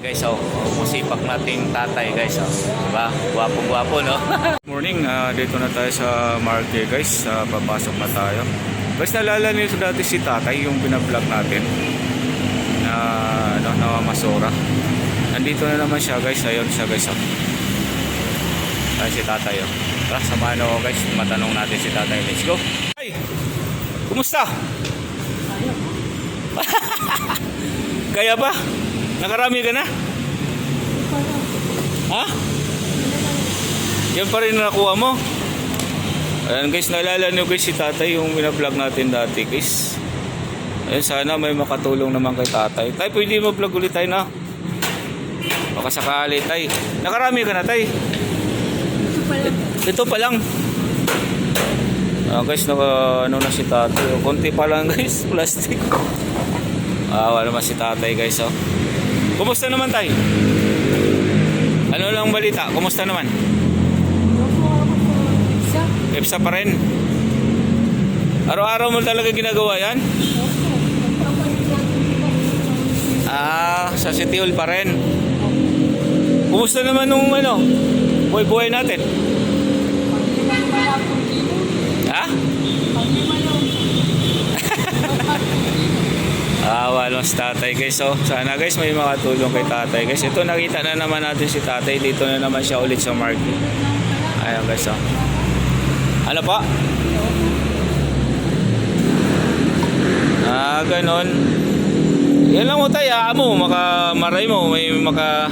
Guys, oh, musipak nating tatay guys, oh. Diba? Gwapo-gwapo, no? Morning, ah, dito na tayo sa market guys. Ah, papasok na tayo. Guys, naalala niyo dati si tatay yung binablog natin na ano, na masura. Nandito na naman siya guys. Ayun siya guys. Oh. Ay, si tatay. Oh. Tara, samahan ako guys. Matanong natin si tatay. Let's go. Ay! Kumusta? Kaya ba? Nakarami ka na? Ha? Yan pa rin nakuha mo. Ayan guys, naalala nyo guys si tatay yung binablog natin dati guys. Ayun, sana may makatulong naman kay tatay. Tay, pwede mo vlog ulit tayo na. Baka sakali tay. Nakarami ka na tay. Ito pa lang. Ah, guys, naka, ano na si tatay. oh. Konti pa lang guys, plastic. Ah, wala naman si tatay guys oh. Kumusta naman tay? Ano lang balita? Kumusta naman? EPSA pa rin. Araw-araw mo talaga ginagawa yan? Ah, sa City Hall pa rin. Kumusta naman nung ano? Buhay-buhay natin? Ha? Ah, wala si tatay guys. So, sana guys may makatulong kay tatay guys. Ito nakita na naman natin si tatay. Dito na naman siya ulit sa market. Ayan guys. Oh. Ano pa? Ah, ganon. Yan lang mo tayo, ah, mo, maka, maray mo, may maka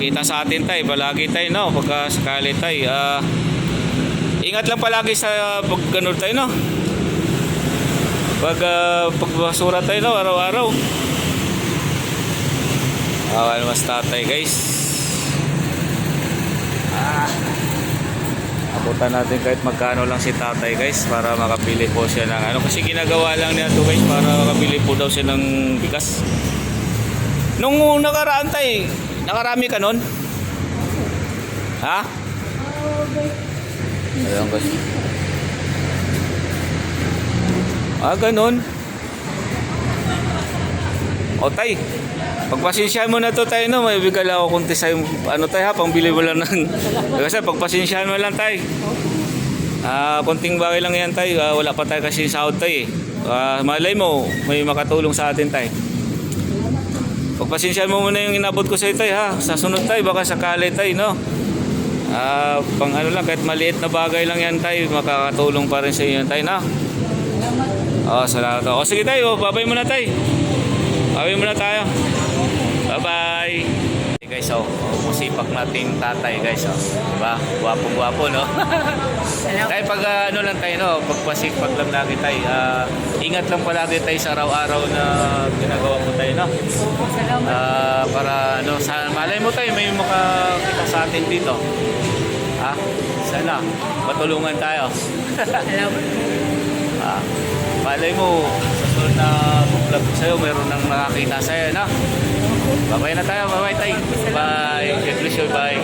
kita sa atin tay, palagi tay, no, pagka sakali tay, ah, ingat lang palagi sa pag ganun tayo, no, pag uh, pagbasura tayo, no, araw-araw. Awal mas tatay, guys. Ah. Abutan natin kahit magkano lang si tatay guys para makapili po siya ng ano kasi ginagawa lang niya to guys para makapili po daw siya ng bigas. Nung nakaraan tay, nakarami ka nun? Ha? Ayan guys. Ah, ganun. O tay, pagpasensyahan mo na to tayo no, may bigala ako kunti sa ano tayo ha, pangbili mo lang ng kasi pagpasensyahan mo lang tayo. Ah, konting bagay lang yan tayo, Ah, wala pa tayo kasi sahod tayo eh. Ah, malay mo, may makatulong sa atin tayo. Pagpasensyahan mo muna yung inabot ko sa tayo ha, sa sunod tayo, baka sakali tayo no. Ah, pang ano lang, kahit maliit na bagay lang yan tayo, makakatulong pa rin sa inyo tayo na. Oh, salamat. O sige tayo, babay muna tayo. Babay muna tayo. Bye-bye. Hey guys, oh, musipak nating tatay guys, oh. Diba? Gwapo-gwapo, no? Kaya pag ah, ano lang tayo, no? Pagpasipag lang lagi tayo. ah, ingat lang palagi tayo sa araw-araw na ginagawa mo tayo, no? Ah, para, ano, sa, malay mo tayo, may makakita sa atin dito. Ha? Sana, matulungan tayo. Ah, malay mo, sa sunod na vlog sa'yo, mayroon nang nakakita sa'yo, na? Babay na tayo, babay tayo. Bye. God bless you, bye.